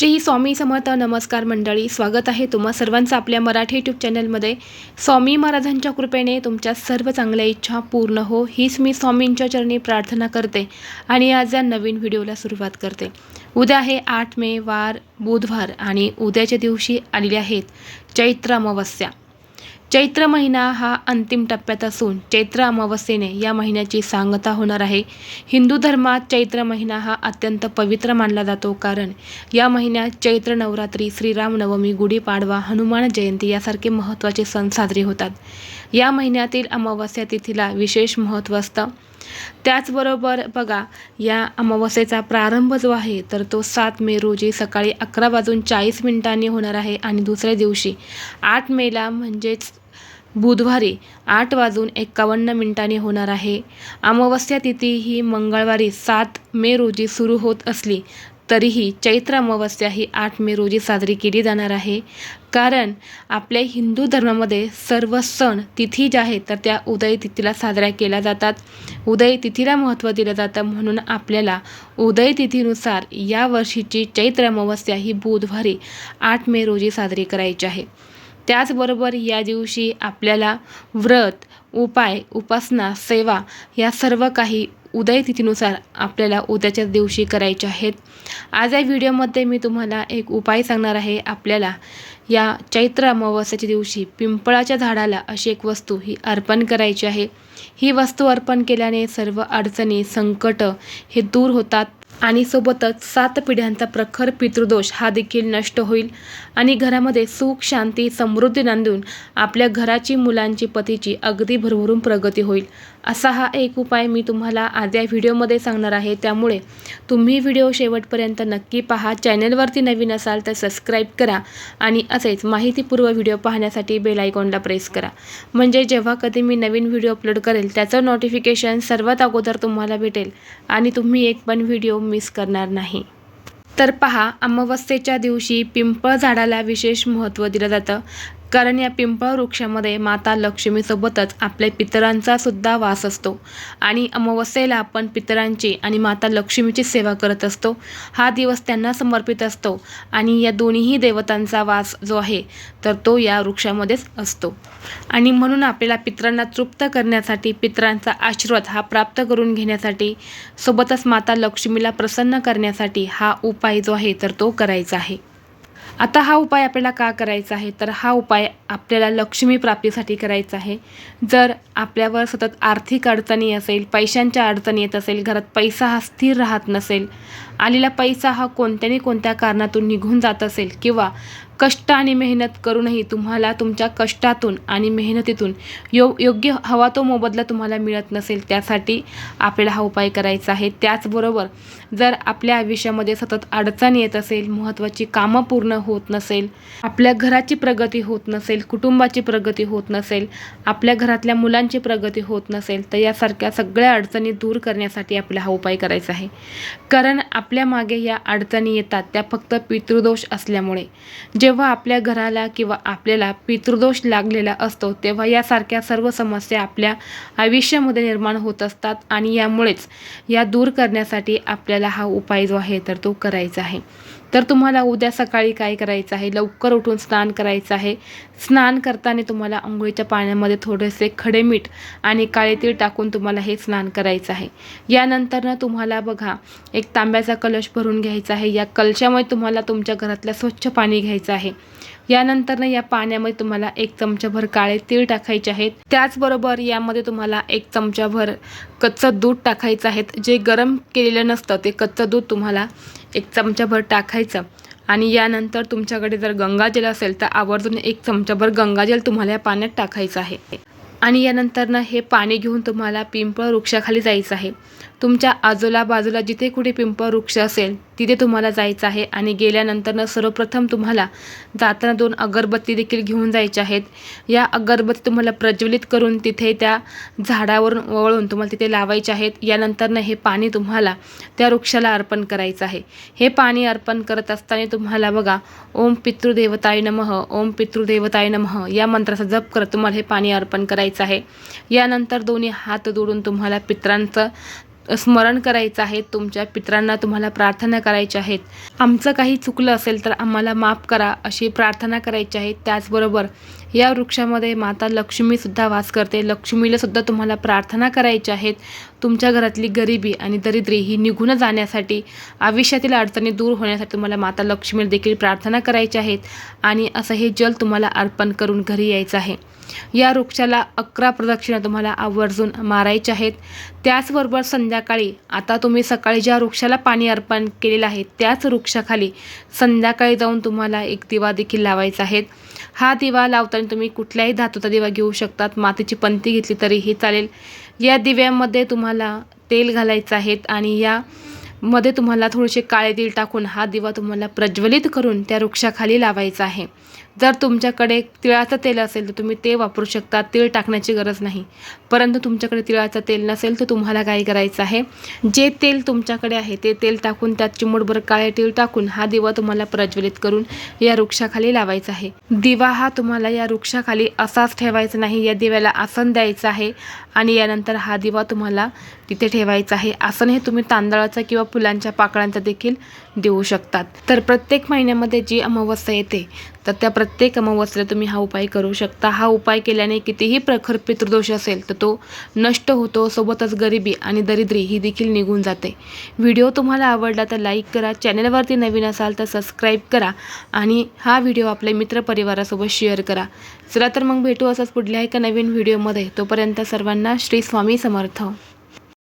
श्री स्वामी समर्थ नमस्कार मंडळी स्वागत आहे तुम्हा सर्वांचं आपल्या मराठी यूट्यूब चॅनलमध्ये. स्वामी महाराजांच्या कृपेने तुमच्या सर्व चांगल्या इच्छा पूर्ण हो हीच मी स्वामींच्या चरणी प्रार्थना करते आणि आज या नवीन व्हिडिओला सुरुवात करते. उद्या आहे आठ मे वार बुधवार आणि उद्याच्या दिवशी आलेले आहेत चैत्र अमावस्या. चैत्र महिना हा अंतिम टप्प्यात असून चैत्र अमावस्येने या महिन्याची सांगता होणार आहे. हिंदू धर्मात चैत्र महिना हा अत्यंत पवित्र मानला जातो कारण या महिन्यात चैत्र नवरात्री श्रीरामनवमी गुढीपाडवा हनुमान जयंती यासारखे महत्त्वाचे सण साजरे होतात. या महिन्यातील अमावस्या तिथीला विशेष महत्त्व असतं. त्याचबरोबर बघा या अमावस्येचा प्रारंभ जो आहे तर तो सात मे रोजी सकाळी अकरा वाजून चाळीस मिनिटांनी होणार आहे आणि दुसऱ्या दिवशी आठ मेला म्हणजेच बुधवारी आठ वाजून एक्कावन्न मिनिटांनी होणार आहे. अमावस्या तिथी ही मंगळवारी सात मे रोजी सुरू होत असली तरीही चैत्र अमावस्या ही आठ मे रोजी साजरी केली जाणार आहे. कारण आपल्या हिंदू धर्मामध्ये सर्व सण तिथी ज्या आहेत तर त्या उदय तिथीला साजऱ्या केल्या जातात. उदय तिथीला महत्त्व दिलं जातं म्हणून आपल्याला उदय तिथीनुसार या वर्षीची चैत्र अमावस्या ही बुधवारी आठ मे रोजी साजरी करायची आहे. त्याचबरोबर या दिवशी आपल्याला व्रत उपाय उपासना सेवा या सर्व काही उदय तिथीनुसार आपल्याला उद्याच्याच दिवशी करायचे आहेत. आज या व्हिडिओमध्ये मी तुम्हाला एक उपाय सांगणार आहे. आपल्याला या चैत्र अमावस्याच्या दिवशी पिंपळाच्या झाडाला अशी एक वस्तू ही अर्पण करायची आहे. ही वस्तू अर्पण केल्याने सर्व अडचणी संकट हे दूर होतात. आणि सोबतच सात पिढ्यांचा प्रखर पितृदोष हा देखील नष्ट होईल. आणि घरामध्ये सुख शांती समृद्धी नांदून आपल्या घराची मुलांची पतीची अगदी भरभरून प्रगती होईल. असा हा एक उपाय मी तुम्हाला आज या व्हिडिओमध्ये सांगणार आहे. त्यामुळे तुम्ही व्हिडिओ शेवटपर्यंत नक्की पहा. चॅनलवरती नवीन असाल तर सबस्क्राईब करा आणि असेच माहितीपूर्व व्हिडिओ पाहण्यासाठी बेल आयकॉनला प्रेस करा. म्हणजे जेव्हा कधी मी नवीन व्हिडिओ अपलोड करेल त्याचं नोटिफिकेशन सर्वात अगोदर तुम्हाला भेटेल आणि तुम्ही एक पण व्हिडिओ मिस करणार नाही. तर पहा अमावस्येच्या दिवशी पिंपळ झाडाला विशेष महत्त्व दिलं जातं. कारण या पिंपळ वृक्षामध्ये माता लक्ष्मीसोबतच आपल्या पितरांचा सुद्धा वास असतो. आणि अमावस्येला आपण पितरांची आणि माता लक्ष्मीची सेवा करत असतो. हा दिवस त्यांना समर्पित असतो आणि या दोन्हीही देवतांचा वास जो आहे तर तो या वृक्षामध्येच असतो. आणि म्हणून आपल्याला पितरांना तृप्त करण्यासाठी पितरांचा आशीर्वाद हा प्राप्त करून घेण्यासाठी सोबतच माता लक्ष्मीला प्रसन्न करण्यासाठी हा उपाय जो आहे तर तो करायचा आहे. आता हा उपाय आपल्याला का करायचा आहे? तर हा उपाय आपल्याला लक्ष्मी प्राप्तीसाठी करायचा आहे. जर आपल्यावर सतत आर्थिक अडचणी असेल पैशांच्या अडचणी येत असेल घरात पैसा हा स्थिर राहत नसेल आलेला पैसा हा कोणत्याने कोणत्या कारणातून निघून जात असेल किंवा कष्ट आणि मेहनत करूनही तुम्हाला तुमच्या कष्टातून आणि मेहनतीतून यो योग्य हवा तो मोबदला तुम्हाला मिळत नसेल त्यासाठी आपल्याला हा उपाय करायचा आहे. त्याचबरोबर जर आपल्या आयुष्यामध्ये सतत अडचण येत असेल महत्त्वाची कामं पूर्ण होत नसेल आपल्या घराची प्रगती होत नसेल कुटुंबाची प्रगती होत नसेल आपल्या घरातल्या मुलांची प्रगती होत नसेल तर यासारख्या सगळ्या अडचणी दूर करण्यासाठी आपल्याला हा उपाय करायचा आहे. कारण आपल्या मागे या अडचणी येतात त्या फक्त पितृदोष असल्यामुळे. जे जेव्हा आपल्या घराला किंवा आपल्याला पितृदोष लागलेला असतो तेव्हा यासारख्या सर्व समस्या आपल्या आयुष्यामध्ये निर्माण होत असतात आणि यामुळेच या दूर करण्यासाठी आपल्याला हा उपाय जो आहे तर तो करायचा आहे. तर तुम्हाला उद्या सकाळी काय करायचं आहे? लवकर उठून स्नान करायचं आहे. स्नान करताना तुम्हाला आंघोळीच्या पाण्यामध्ये थोडेसे खडे मीठ आणि काळे तीळ टाकून तुम्हाला हे स्नान करायचं आहे. यानंतरनं तुम्हाला बघा एक तांब्याचा कलश भरून घ्यायचा आहे. या कलशामध्ये तुम्हाला तुमच्या घरातलं स्वच्छ पाणी घ्यायचं आहे. यानंतरनं या पाण्यामध्ये तुम्हाला एक चमचाभर काळे तीळ टाकायचे आहेत. त्याचबरोबर यामध्ये तुम्हाला एक चमचाभर कच्चं दूध टाकायचं आहे. जे गरम केलेलं नसतं ते कच्चं दूध तुम्हाला एक चमचाभर टाकायचं. आणि यानंतर तुमच्याकडे जर गंगाजल असेल तर आवर्जून एक चमचाभर गंगाजल तुम्हाला या पाण्यात टाकायचं आहे. आणि यानंतरनं हे पाणी घेऊन तुम्हाला पिंपळ वृक्षाखाली जायचं आहे. तुमच्या आजूला बाजूला जिथे कुठे पिंपळ वृक्ष असेल तिथे तुम्हाला जायचं आहे आणि गेल्यानंतरनं सर्वप्रथम तुम्हाला जाताना दोन अगरबत्ती देखील घेऊन जायच्या आहेत. या अगरबत्ती तुम्हाला प्रज्वलित करून तिथे त्या झाडावरून वळून तुम्हाला तिथे लावायचे आहेत. यानंतरनं हे पाणी तुम्हाला त्या वृक्षाला अर्पण करायचं आहे. हे पाणी अर्पण करत असताना तुम्हाला बघा ओम पितृदेवताय नमः ओम पितृदेवताय नमः या मंत्राचा जप करत तुम्हाला हे पाणी अर्पण करायचं आहे. यानंतर दोन्ही हात जोडून तुम्हाला पित्रांचं स्मरण करायचं आहे तुमच्या पितरांना तुम्हाला प्रार्थना करायच्या आहेत आमचं काही चुकलं असेल तर आम्हाला माफ करा अशी प्रार्थना करायची आहे. त्याचबरोबर या वृक्षामध्ये माता लक्ष्मीसुद्धा वास करते. लक्ष्मीलासुद्धा तुम्हाला प्रार्थना करायच्या आहेत. तुमच्या घरातली गरिबी आणि दरिद्री ही निघून जाण्यासाठी आयुष्यातील अडचणी दूर होण्यासाठी तुम्हाला माता लक्ष्मीला देखील प्रार्थना करायच्या आहेत आणि असं हे जल तुम्हाला अर्पण करून घरी यायचं आहे. या वृक्षाला अकरा प्रदक्षिणा तुम्हाला आवर्जून मारायच्या आहेत. त्याचबरोबर संध्याकाळी आता तुम्ही सकाळी ज्या वृक्षाला पाणी अर्पण केलेलं आहे त्याच वृक्षाखाली संध्याकाळी जाऊन तुम्हाला एक दिवा देखील लावायचा आहे. हा दिवा लावताना तुम्ही कुठल्याही धातूचा दिवा घेऊ शकतात. मातीची पंती घेतली तरीही चालेल. या दिव्यामध्ये तुम्हाला तेल घालायचं आहे आणि या मध्ये तुम्हाला थोडेसे काळे तेल टाकून हा दिवा तुम्हाला प्रज्वलित करून त्या वृक्षाखाली लावायचा आहे. जर तुमच्याकडे तिळाचं तेल असेल तर तुम्ही ते वापरू शकता. तीळ टाकण्याची गरज नाही. परंतु तुमच्याकडे तिळाचं तेल नसेल तर तुम्हाला काय करायचं आहे? जे तेल तुमच्याकडे आहे ते तेल टाकून त्यात चिमूटभर काळे तीळ टाकून हा दिवा तुम्हाला प्रज्वलित करून या वृक्षाखाली लावायचा आहे. दिवा हा तुम्हाला या वृक्षाखाली असाच ठेवायचा नाही. या दिव्याला आसन द्यायचं आहे आणि यानंतर हा दिवा तुम्हाला तिथे ठेवायचा आहे. आसन हे तुम्ही तांदळाचा किंवा फुलांच्या पाकळ्यांचा देखील देऊ शकतात. तर प्रत्येक महिन्यामध्ये जी अमावस्या येते तर त्या प्रत्येक अमावस्येला तुम्ही हा उपाय करू शकता. हा उपाय केल्याने कितीही प्रखर पितृदोष असेल तर तो नष्ट होतो. सोबतच गरिबी आणि दरिद्री ही देखील निघून जाते. व्हिडिओ तुम्हाला आवडला तर लाईक करा. चॅनलवरती नवीन असाल तर सबस्क्राईब करा आणि हा व्हिडिओ आपल्या मित्रपरिवारासोबत शेअर करा. चला तर मग भेटू असंच पुढल्या एका नवीन व्हिडिओमध्ये. तोपर्यंत सर्वांना श्री स्वामी समर्थ.